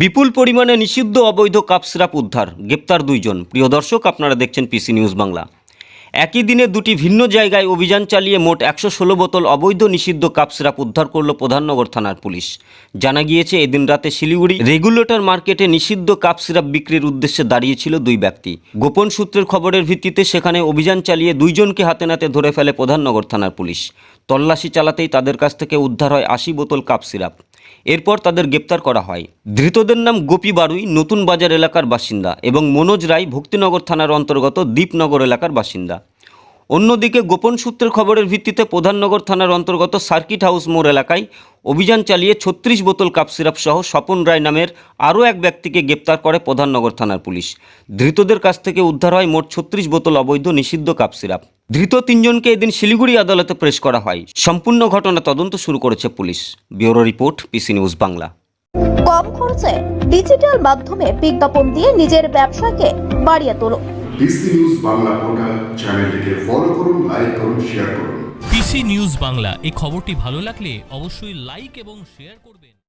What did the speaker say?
বিপুল পরিমাণে নিষিদ্ধ অবৈধ কাপ সিরাপ উদ্ধার, গ্রেপ্তার দুইজন। প্রিয় দর্শক, আপনারা দেখছেন পিসি নিউজ বাংলা একই দিনে দুটি ভিন্ন জায়গায় অভিযান চালিয়ে মোট একশো ষোলো বোতল অবৈধ নিষিদ্ধ কাপ সিরাপ উদ্ধার করল প্রধাননগর থানার পুলিশ। জানা গিয়েছে, এদিন রাতে শিলিগুড়ি রেগুলেটর মার্কেটে নিষিদ্ধ কাপ সিরাপ বিক্রির উদ্দেশ্যে দাঁড়িয়েছিল দুই ব্যক্তি। গোপন সূত্রের খবরের ভিত্তিতে সেখানে অভিযান চালিয়ে দুইজনকে হাতে নাতে ধরে ফেলে প্রধাননগর থানার পুলিশ। তল্লাশি চালাতেই তাদের কাছ থেকে উদ্ধার হয় আশি বোতল কাপ সিরাপ। এরপর তাদের গ্রেপ্তার করা হয়। ধৃতদের নাম গোপী বারুই, নতুন বাজার এলাকার বাসিন্দা এবং মনোজ রায়, ভক্তিনগর থানার অন্তর্গত দ্বীপনগর এলাকার বাসিন্দা। অন্যদিকে গোপন সূত্রের খবরের ভিত্তিতে প্রধাননগর থানার অন্তর্গত সার্কিট হাউস মোড় এলাকায় অভিযান চালিয়ে ছত্রিশ বোতল কাপ সিরাপ সহ স্বপন রায় নামের আরও এক ব্যক্তিকে গ্রেপ্তার করে প্রধাননগর থানার পুলিশ। ধৃতদের কাছ থেকে উদ্ধার হয় মোট ছত্রিশ বোতল অবৈধ নিষিদ্ধ কাপ সিরাপ। ধৃত তিনজনকে এদিন শিলিগুড়ি আদালতে প্রেস করা হয়। সম্পূর্ণ ঘটনা তদন্ত শুরু করেছে police. Bureau report PC news Bangla. কম খরচে ডিজিটাল মাধ্যমে বিজ্ঞাপন দিয়ে নিজের ব্যবসাকে বাড়িয়ে তুলুন ডিসি নিউজ বাংলা পোর্টাল চ্যানেলটিকে ফলো করুন লাইক করুন শেয়ার করুন। পিসি নিউজ বাংলা এই খবরটি ভালো লাগলে অবশ্যই লাইক এবং শেয়ার করবেন।